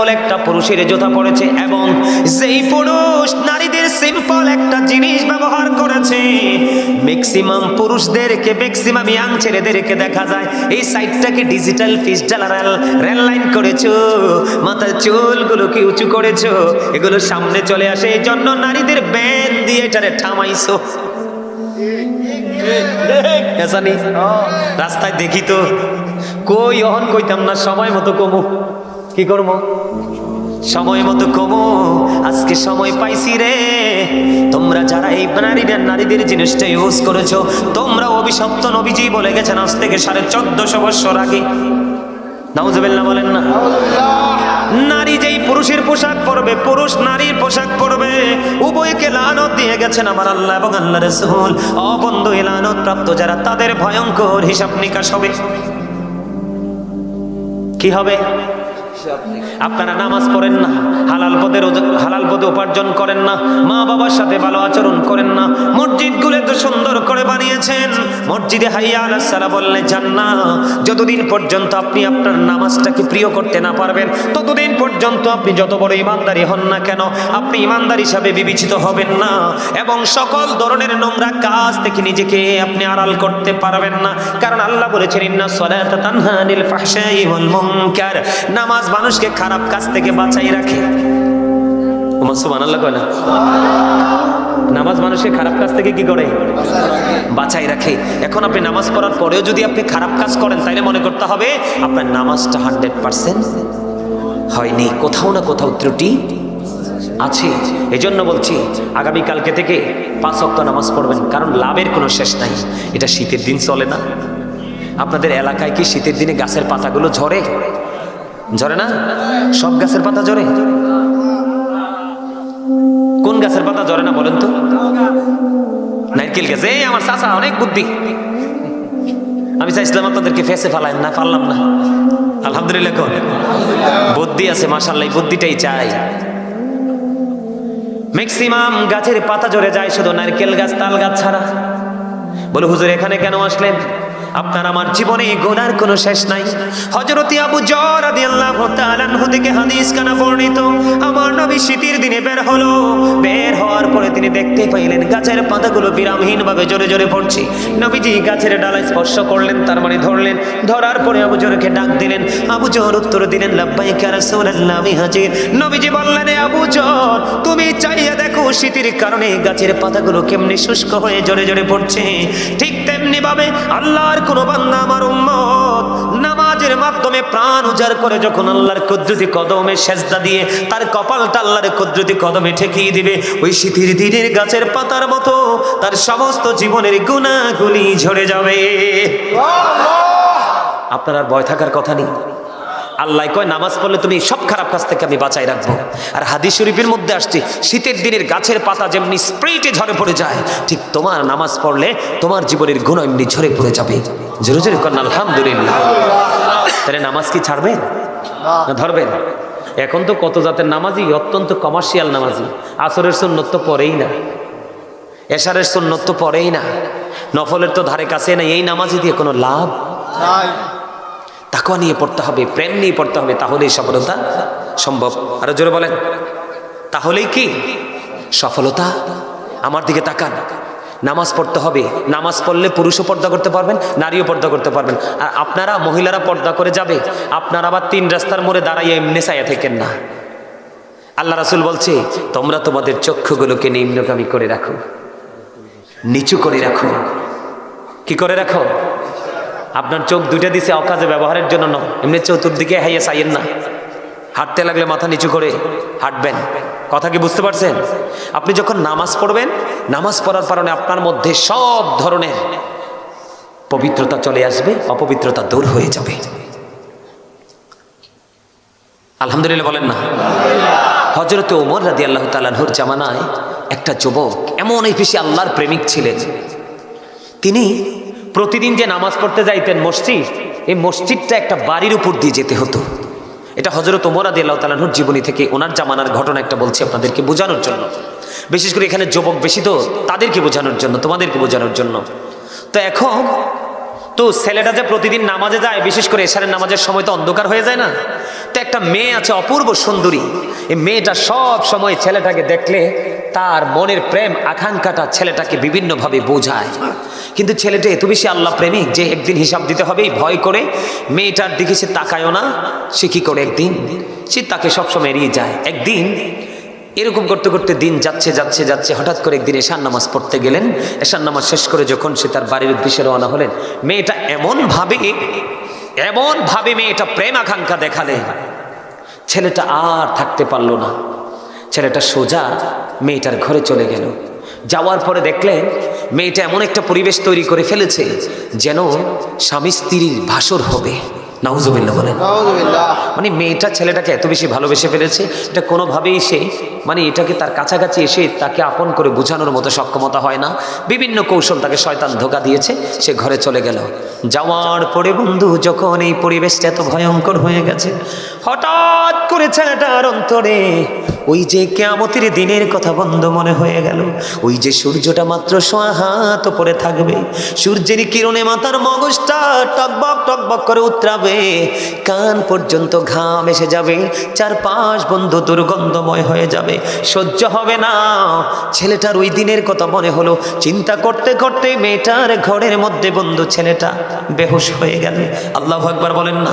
Simple একটা পুরুষের জুতা পড়েছে এবং যেই পুরুষ নারীদের সিম্পল একটা জিনিস ব্যবহার করেছে ম্যাক্সিমাম পুরুষদেরকে ম্যাক্সিমাম ইয়াং ছেলেদেরকে দেখা যায়, এই সাইডটাকে ডিজিটাল ফিস্টাল রেল লাইন করেছ, মাথার চুলগুলোকে উঁচু করেছ, এগুলো সামনে চলে আসে, এই জন্য নারীদের ব্যান দিয়ে এটারে থামাইছো। রাস্তায় দেখি তো, কই অহন কইতাম না, সময় মতো কমু কি করব? সময় মতো কমু, আজকে সময় পাইছি রে। তোমরা যারা এই নারীদের নারীদের জিনিসটা ইউজ করেছ তোমরা অভিশপ্ত নবীজি বলে গেছেন আজ থেকে সাড়ে চোদ্দশো বৎসর আগে। নাউজুবিল্লাহ বলেন না। নারী যেই পুরুষের পোশাক পরবে, পুরুষ নারীর পোশাক পরবে, উভয়কে লানত দিয়ে গেছেন আমার আল্লাহ এবং আল্লাহ রসুল। অবন্ধ লানত প্রাপ্ত যারা, তাদের ভয়ঙ্কর হিসাব নিকাশ হবে। কি হবে? আপনারা নামাজ পড়েন না, হালাল ওজ- হালাল পদে উপার্জন করেন না, মা বাবার সাথে ভালো আচরণ করেন না, মসজিদগুলো এত সুন্দর করে বানিয়েছেন। মসজিদে হাইয়া আলাহ সালা বললে যান না যতদিন পর্যন্ত আপনি আপনার নামাজটাকে প্রিয় করতে না পারবেন, ততদিন পর্যন্ত আপনি যত বড় ইমানদারি হন না কেন, আপনি ইমানদার হিসাবে বিবেচিত হবেন না। এবং সকল ধরনের নোংরা কাজ থেকে নিজেকে আপনি আড়াল করতে পারবেন না। কারণ আল্লাহ বলেছেন, ইন্না সলাতা তানহা আনিল ফাহশাই নামাজ মানুষকে খারাপ কাজ থেকে বাঁচাই রাখে। নামাজ মানুষকে খারাপ কাজ থেকে কি করে? বাঁচাই রাখে। এখন আপনি নামাজ পড়ার পরেও যদি আপনি খারাপ কাজ করেন, তাইলে মনে করতে হবে আপনার নামাজটা হান্ড্রেড পার্সেন্ট হয়নি। কোথাও না কোথাও ত্রুটি আছে। এজন্য বলছি আগামী কালকে থেকে পাঁচ অক্ট নামাজ পড়বেন, কারণ লাভের কোনো শেষ নাই। এটা শীতের দিন চলে না। আপনাদের এলাকায় কি শীতের দিনে গাছের পাতাগুলো ঝরে? ঝরে না? সব গাছের পাতা ঝরে? কোন গাছের পাতা ঝরে না বলেন তো? নারকেল গাছ। এই আমার চাচা, অনেক বুদ্ধি। আমি চাইছিলাম আপনাদেরকে ফেসে ফালাই না পারলাম না। আলহামদুলিল্লাহ বুদ্ধি আছে মাসাল্লাহ বুদ্ধিটাই চাই। ম্যাক্সিমাম গাছের পাতা ঝরে যায় শুধু নারকেল গাছ, তাল গাছ ছাড়া। বলে, হুজুর, এখানে কেন আসলেন? আপনার আমার জীবনে গোনার কোনো শেষ নাই। হজরতি আবু জর আদি আল্লাহ থেকে হাদিস কানা বর্ণিত শীতের দিনে বের হলো। বের হওয়ার পরে তিনি দেখতে পাইলেন, গাছের পাতাগুলো বিরামহীন ভাবে জোরে জোরে পড়ছে। নবীজি গাছের ডালায় স্পর্শ করলেন, তার মানে ধরলেন। ধরার পরে আবু জরকে ডাক দিলেন, আবু জর, উত্তর দিলেন, লাব্বাইকা রাসূলুল্লাহ আমি হাজির। নবীজি বললেন, "এ আবু জর, তুমি চাইয়া দেখো শীতের কারণে গাছের পাতাগুলো কেমনি শুষ্ক হয়ে জোরে জোরে পড়ছে। ঠিক তেমনি ভাবে আল্লাহর কোন বান্দা আমার উম্মত নামাজের মাধ্যমে প্রাণ উজাড় করে যখন আল্লাহর কুদরতি কদমে সেজদা দিয়ে তার কপালটা আল্লাহর কুদরতি কদমে ঠেকিয়ে দিবে ওই শীতের দিনের গাছের পাতার মতো তার সমস্ত জীবনের গুণাগুলি ঝরে যাবে। আপনার আর ভয় থাকার কথা নেই। আল্লাহ কয় নামাজ পড়লে তুমি সব খারাপ কাজ থেকে আমি বাঁচাই রাখব। আর হাদিস শরীফের মধ্যে আসছে শীতের দিনের গাছের পাতা যেমনি স্প্রেটে ঝরে পড়ে যায় ঠিক তোমার নামাজ পড়লে তোমার জীবনের গুণ এমনি ঝরে পড়ে যাবে। জোরে জোরে কন্যা আলহামদুলিল্লাহ। তাহলে নামাজ কি ছাড়বেন? না। ধরবেন। এখন তো কত জাতের নামাজি অত্যন্ত কমার্শিয়াল নামাজি আসরের সুন্নত তো পরেই না। এশারের সুন্নত তো পরেই না। নফলের তো ধারে কাছে না এই নামাজি দিয়ে কোনো লাভ? তাকুয়া নিয়ে পড়তে হবে প্রেম নিয়ে পড়তে হবে তাহলেই সফলতা সম্ভব। আরও জোরে বলেন। তাহলেই কি? সফলতা? আমার দিকে তাকান। নামাজ পড়তে হবে। নামাজ পড়লে পুরুষও পর্দা করতে পারবেন, নারীও পর্দা করতে পারবেন। আর আপনারা মহিলারা পর্দা করে যাবে, আপনারা আবার তিন রাস্তার মোড়ে দাঁড়াইয়ে এমনি চাইয়া থেকেন না। আল্লাহ রাসুল বলছে, তোমরা তোমাদের চক্ষুগুলোকে নিম্নগামী করে রাখো, নিচু করে রাখো। কি করে রাখো? আপনার চোখ দুইটা দিছে, অকাজে ব্যবহারের জন্য নয়। এমনি চতুর্দিকে হাইয়া চাইয়েন না। হাঁটতে লাগলে মাথা নিচু করে হাঁটবেন। কথা কি বুঝতে পারছেন? আপনি যখন নামাজ পড়বেন, নামাজ পড়ার কারণে আপনার মধ্যে সব ধরনের পবিত্রতা চলে আসবে, অপবিত্রতা দূর হয়ে যাবে। আলহামদুলিল্লাহ বলেন না। হজরত ওমর রাদি আল্লাহ তালাহুর জামানায় একটা যুবক, এমন এই বেশি আল্লাহর প্রেমিক ছিলেন। তিনি প্রতিদিন যে নামাজ পড়তে যাইতেন মসজিদ, এই মসজিদটা একটা বাড়ির উপর দিয়ে যেতে হতো। এটা হজরত ওমর আদি আল্লাহ তালাহুর জীবনী থেকে ওনার জামানার ঘটনা একটা বলছি আপনাদেরকে বোঝানোর জন্য। বিশেষ করে এখানে যুবক বেশি তো, তাদেরকে বোঝানোর জন্য, তোমাদেরকে বোঝানোর জন্য। তো এখন, তো ছেলেটা যে প্রতিদিন নামাজে যায়, বিশেষ করে এশারের নামাজের সময় তো অন্ধকার হয়ে যায় না? তো একটা মেয়ে আছে অপূর্ব সুন্দরী, এই মেয়েটা সব সময় ছেলেটাকে দেখলে তার মনের প্রেম আকাঙ্ক্ষাটা ছেলেটাকে বিভিন্নভাবে বোঝায়। কিন্তু ছেলেটা এত বেশি আল্লাহ প্রেমিক, যে একদিন হিসাব দিতে হবে ভয় করে মেয়েটার দিকে সে তাকায়ও না, সে কি করে একদিন? সে তাকে সবসময় এড়িয়ে যায়। একদিন এরকম করতে করতে দিন যাচ্ছে যাচ্ছে যাচ্ছে, হঠাৎ করে একদিন এশার নামাজ পড়তে গেলেন। এশার নামাজ শেষ করে যখন সে তার বাড়ির উদ্দেশ্যে রওনা হলেন, মেয়েটা এমনভাবে এমনভাবে মেয়েটা প্রেম, আকাঙ্ক্ষা দেখালে ছেলেটা আর থাকতে পারল না। ছেলেটা সোজা মেয়েটার ঘরে চলে গেল। যাওয়ার পরে দেখলেন মেয়েটা এমন একটা পরিবেশ তৈরি করে ফেলেছে যেন স্বামী স্ত্রীর ভাসর হবে। নাউজুবিল্লাহ বলেন নাউজুবিল্লাহ। মানে মেয়েটা ছেলেটাকে এত বেশি ভালোবেসে ফেলেছে এটা কোনোভাবেই সে মানে এটাকে তার কাছাকাছি এসে তাকে আপন করে বোঝানোর মতো সক্ষমতা হয় না। বিভিন্ন কৌশল তাকে শয়তান ধোকা দিয়েছে সে ঘরে চলে গেল। যাওয়ার পরে বন্ধু যখন এই পরিবেশটা এত ভয়ঙ্কর হয়ে গেছে হঠাৎ করে ছেলেটার অন্তরে ওই যে কেয়ামতের দিনের কথা বন্ধ মনে হয়ে গেল। ওই যে সূর্যটা মাত্র সোয়া হাত উপরে থাকবে সূর্যের কিরণে মাথার মগজটা টকবক টকবক করে উতরাবে কান পর্যন্ত ঘাম এসে যাবে চারপাশ বন্ধু দুর্গন্ধময় হয়ে যাবে। সহ্য হবে না। ছেলেটার ওই দিনের কথা মনে হলো। চিন্তা করতে করতে মেয়েটার ঘরের মধ্যে বন্ধু ছেলেটা বেহুশ হয়ে গেল। আল্লাহ একবার বলেন না।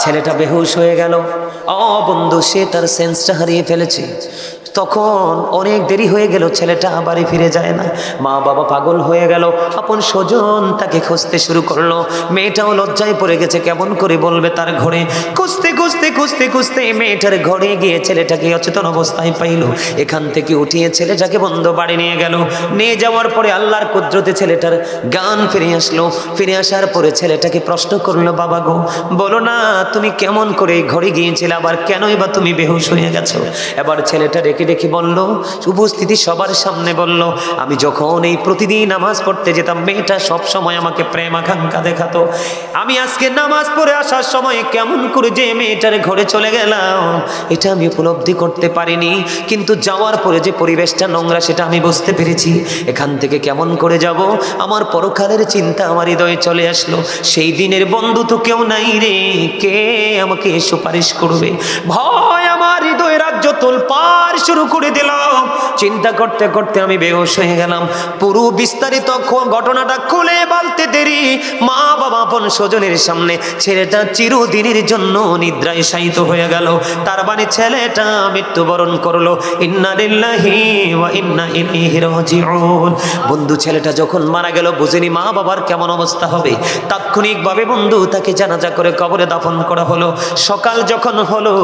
ছেলেটা বেহুশ হয়ে গেল। অ বন্ধু সে তার সেন্সটা হারিয়ে ফেলেছে। তখন অনেক দেরি হয়ে গেল ছেলেটা বাড়ি ফিরে যায় না। মা বাবা পাগল হয়ে গেল। আপন স্বজন তাকে খুঁজতে শুরু করল। মেয়েটাও লজ্জায় পড়ে গেছে। কেমন করে বলবে তার ঘরে? খুঁজতে খুঁজতে খুঁজতে খুঁজতে মেয়েটার ঘরে গিয়ে ছেলেটাকে অচেতন অবস্থায় পাইল। এখান থেকে উঠিয়ে ছেলেটাকে বন্ধ বাড়ি নিয়ে গেল। নিয়ে যাওয়ার পরে আল্লাহর কুদরতে ছেলেটার গান ফিরে আসলো। ফিরে আসার পরে ছেলেটাকে প্রশ্ন করল, বাবা গো, বলো না, তুমি কেমন করে ঘরে গিয়েছিলে? আবার কেনই বা তুমি বেহুশ হয়ে গেছো? এবার ছেলেটা ডেকে ডেকে বলল, উপস্থিতি সবার সামনে বলল, আমি যখন এই প্রতিদিন নামাজ পড়তে যেতাম, মেয়েটা সবসময় আমাকে প্রেম আকাঙ্ক্ষা দেখাতো। আমি আজকে নামাজ পড়ে আসার সময় কেমন করে যে মেয়েটার ঘরে চলে গেলাম, এটা আমি উপলব্ধি করতে পারিনি। কিন্তু যাওয়ার পরে যে পরিবেশটা নোংরা, সেটা আমি বুঝতে পেরেছি। এখান থেকে কেমন করে যাব? আমার পরকালের চিন্তা আমার হৃদয়ে চলে আসলো। সেই দিনের বন্ধু তো কেউ নাই রে, কে আমাকে সুপারিশ করবে? ভয় আমার রাজ্য তোল পার শুরু করে দিলাম। চিন্তা করতে করতে আমি বেহোশ হয়ে গেলাম। পুরো বিস্তারিত ঘটনাটা খুলে বলতে দেরি। মা, বাবা আপন স্বজনের সামনে ছেলেটা চিরদিনের জন্য নিদ্রায় শায়িত হয়ে গেল। তার মানে ছেলেটা মৃত্যুবরণ করল। ইন্না লিল্লাহি ওয়া ইন্না ইলাইহি বন্ধু, ছেলেটা যখন মারা গেল, বুঝেনি মা বাবার কেমন অবস্থা হবে। তাৎক্ষণিকভাবে বন্ধু, তাকে জানাজা করে কবরে দাফন করা হলো। সকাল যখন হলো,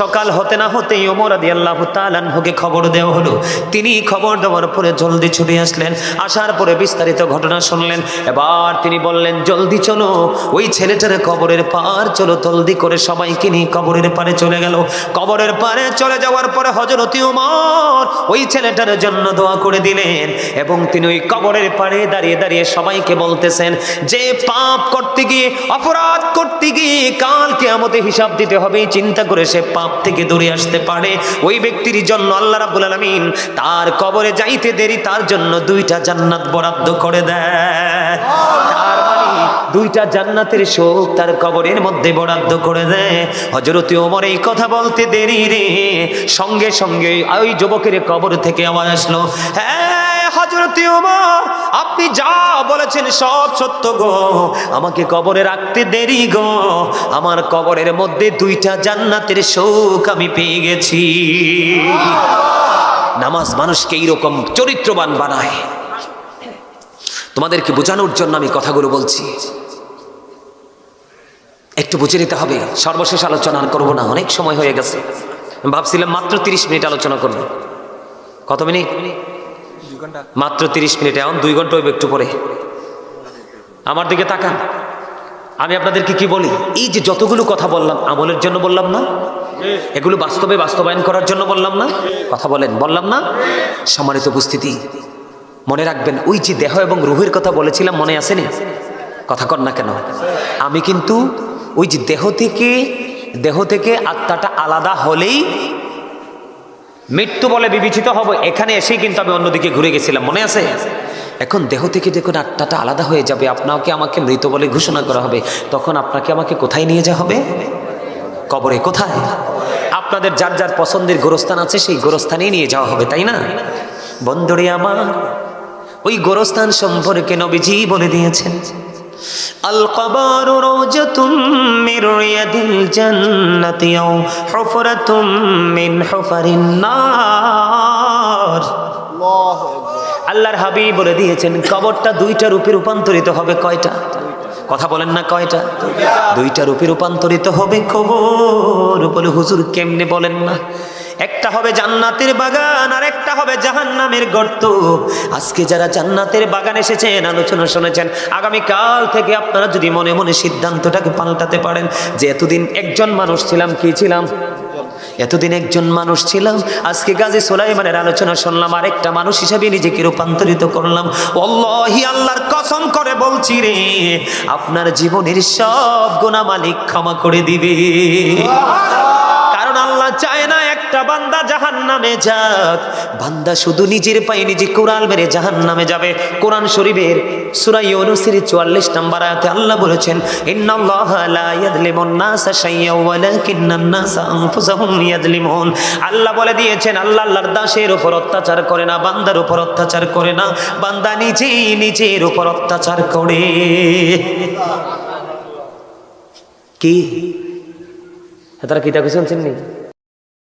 সকাল হতে না হতেই ওমর আদি আল্লাহ তালানহুকে খবর দেওয়া হলো। তিনি খবর দেওয়ার পরে জলদি ছুটে আসলেন। আসার পরে বিস্তারিত ঘটনা শুনলেন। এবার তিনি বললেন, জলদি চলো। ওই ছেলেটার কবরের পার চলো, জলদি করে সবাইকে নিয়ে কবরের পারে চলে গেল। কবরের পারে চলে যাওয়ার পরে হজরতি উমর ওই ছেলেটার জন্য দোয়া করে দিলেন এবং তিনি ওই কবরের পারে দাঁড়িয়ে দাঁড়িয়ে সবাইকে বলতেছেন, যে পাপ করতে গিয়ে, অপরাধ করতে গিয়ে কালকে আমাদের হিসাব দিতে হবে। চিন্তা করে সে পাপ থেকে দূরে আসতে পারে, ওই ব্যক্তির জন্য আল্লাহ রাব্বুল আলামিন তার কবরে যাইতে দেরি, তার জন্য দুইটা জান্নাত বরাদ্দ করে দেয়। মানে দুইটা জান্নাতের শোক তার কবরের মধ্যে বরাদ্দ করে দেয়। হজরত ওমর এই কথা বলতে দেরি রে। সঙ্গে সঙ্গে ওই যুবকের কবর থেকে আওয়াজ আসলো হ্যাঁ হজরত আপনি যা বলেছেন সব সত্য গো। আমাকে কবরে রাখতে দেরি গো। আমার কবরের মধ্যে দুইটা জান্নাতের শোক আমি পেয়ে গেছি। নামাজ মানুষকে এইরকম চরিত্রবান বানায়। তোমাদেরকে বোঝানোর জন্য আমি কথাগুলো বলছি। একটু বুঝে নিতে হবে, সর্বশেষ আলোচনা আর করব না, অনেক সময় হয়ে গেছে। ভাবছিলাম মাত্র তিরিশ মিনিট আলোচনা করব। কত মিনিট? মাত্র তিরিশ মিনিট, এখন দুই ঘণ্টা হইবে একটু পরে। আমার দিকে তাকান। আমি আপনাদেরকে কি বলি? এই যে যতগুলো কথা বললাম, আমলের জন্য বললাম না? এগুলো বাস্তবে বাস্তবায়ন করার জন্য বললাম না? কথা বলেন, বললাম না? সম্মানিত উপস্থিতি, মনে রাখবেন, ওই যে দেহ এবং রুহের কথা বলেছিলাম, মনে আসেনি? কথা কর না কেন? আমি কিন্তু ওই যে দেহ থেকে দেহ থেকে আত্মাটা আলাদা হলেই মৃত্যু বলে বিবেচিত হব, এখানে এসেই কিন্তু আমি অন্যদিকে ঘুরে গেছিলাম, মনে আছে? এখন দেহ থেকে দেখুন আত্মাটা আলাদা হয়ে যাবে আপনাকে আমাকে মৃত বলে ঘোষণা করা হবে? তখন আপনাকে আমাকে কোথায় নিয়ে যাওয়া হবে? কবরে কোথায়? আপনাদের যার যার পছন্দের গোরস্থান আছে, সেই গোরস্থানেই নিয়ে যাওয়া হবে, তাই না? বন্ধুরে আমার, ওই গোরস্থান সম্পর্কে নবীজি বলে দিয়েছেন। আল কবর রোজাতুম মির রিয়াদিল জান্নাতি আও হুফরাতুম মিন হুফারিন নার আল্লাহর হাবিব বলে দিয়েছেন কবরটা দুইটা রূপে রূপান্তরিত হবে কয়টা? কথা বলেন না কয়টা? দুইটা রূপে রূপান্তরিত হবে কবর বলে হুজুর কেমনে বলেন না? একটা হবে জান্নাতের বাগান আর একটা হবে জাহান্নামের গর্ত। আজকে যারা জান্নাতের বাগান এসেছেন, আলোচনা শুনেছেন আগামী কাল থেকে আপনারা যদি মনে মনে সিদ্ধান্তটাকে পাল্টাতে পারেন যে এতদিন একজন মানুষ ছিলাম, কি ছিলাম? এতদিন একজন মানুষ ছিলাম, আজকে গাজী সোলাইমানের আলোচনা শুনলাম, আরেকটা মানুষ হিসাবে নিজেকে রূপান্তরিত করলাম। অল্লাহি আল্লাহর কসম করে বলছি রে, আপনার জীবনের সব গুণা মালিক ক্ষমা করে দিবে। কারণ আল্লাহ চায় না একটা বান্দা জাহান নামে যাক। বান্দা শুধু নিজের পায়ে নিজে কোরআন মেরে জাহান নামে যাবে। কোরআন শরীফের সূরা ইউনূসের 44 নম্বর আয়াতে আল্লাহ বলেছেন আল্লাহ বলে দিয়েছেন, আল্লাহ আল্লাহর দাসের উপর অত্যাচার করে না, বান্দার উপর অত্যাচার করে না, বান্দা নিজেই নিজের উপর অত্যাচার করে। কি? তারা কিতা কিছু শুনছেন নি?